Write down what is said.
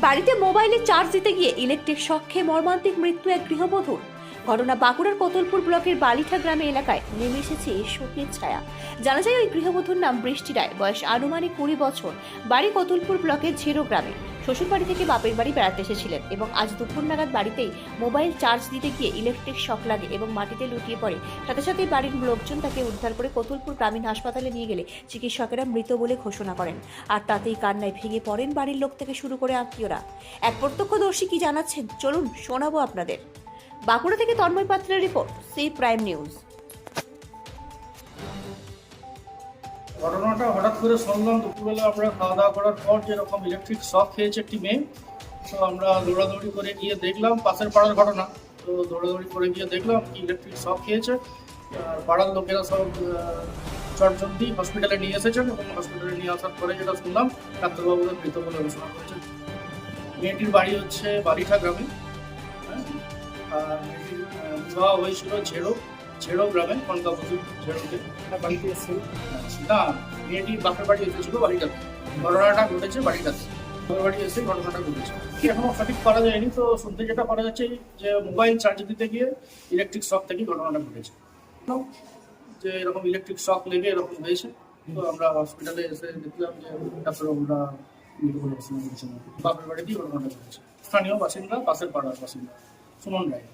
বাড়িতে মোবাইলে চার্জ দিতে গিয়ে ইলেকট্রিক শখে মর্মান্তিক মৃত্যু এক গৃহবধূর। ঘটনা বাঁকুড়ার কতলপুর ব্লকের বালিঠা গ্রামে এলাকায় নেমে এসেছে শোকের ছায়া। জানা যায় ওই গৃহবধূর নাম বৃষ্টি রায়। বয়স আনুমানিক কুড়ি বছর। বাড়ি কতলপুর ব্লকের ঝেরো গ্রামে। শ্বশুরবাড়ি থেকে বাপের বাড়ি বেড়াতে এসেছিলেন এবং আজ দুপুর নাগাদ বাড়িতেই মোবাইল চার্জ দিতে গিয়ে ইলেকট্রিক শক লাগে এবং মাটিতে লুটিয়ে পড়ে। সাথে সাথেই বাড়ির লোকজন তাকে উদ্ধার করে কতুলপুর গ্রামীণ হাসপাতালে নিয়ে গেলে চিকিৎসকেরা মৃত বলে ঘোষণা করেন। আর তাতেই কান্নায় ভেঙে পড়েন বাড়ির লোক থেকে শুরু করে আত্মীয়রা। এক প্রত্যক্ষদর্শী কি জানাচ্ছেন? চলুন শোনাবো আপনাদের। বাঁকুড়া থেকে তন্ময় পাত্রের রিপোর্ট, সি প্রাইম নিউজ। ঘটনাটা হঠাৎ করে শুনলাম, দুপুরবেলা আমরা খাওয়া দাওয়া করার পর যেরকম ইলেকট্রিক শক খেয়েছে একটি মেয়ে, তো আমরা দৌড়াদৌড়ি করে গিয়ে দেখলাম পাশের পাড়ার ঘটনা। তো দৌড়াদৌড়ি করে গিয়ে দেখলাম কি ইলেকট্রিক শক খেয়েছে। আর পাড়ার লোকেরা সব চটজলদি হসপিটালে নিয়ে এসেছেন এবং হসপিটালে নিয়ে আসার পরে যেটা শুনলাম ডাক্তারবাবুরা মৃত বলে ঘোষণা করেছেন মেয়েটির বাড়ি হচ্ছে বালিঠা গ্রামে। হ্যাঁ? আর মেয়েটির বিবাহ হয়েছিল ঝেড়ো ঝেড়ো গ্রামে কনকাপতি ঝেড়োতে বাড়িতে এসেছিল? না মেয়েটি বাপের বাড়ি এসেছিল বাড়িটাতে ঘটনাটা ঘটেছে বাড়িটাতে বাপের বাড়ি এসে ঘটনাটা ঘটেছে। কি এখনও সঠিক করা যায়নি? তো শুনতে যেটা করা যাচ্ছে যে মোবাইল চার্জ দিতে গিয়ে ইলেকট্রিক শক থেকে ঘটনাটা ঘটেছে। যে এরকম ইলেকট্রিক শক লেগে এরকম হয়েছে। তো আমরা হসপিটালে এসে দেখলাম যে ঘোষণা করেছেন বাপের বাড়িতেই ঘটনাটা ঘটেছে। স্থানীয় বাসিন্দা পাশের পাড়ার বাসিন্দা সুমন রায়।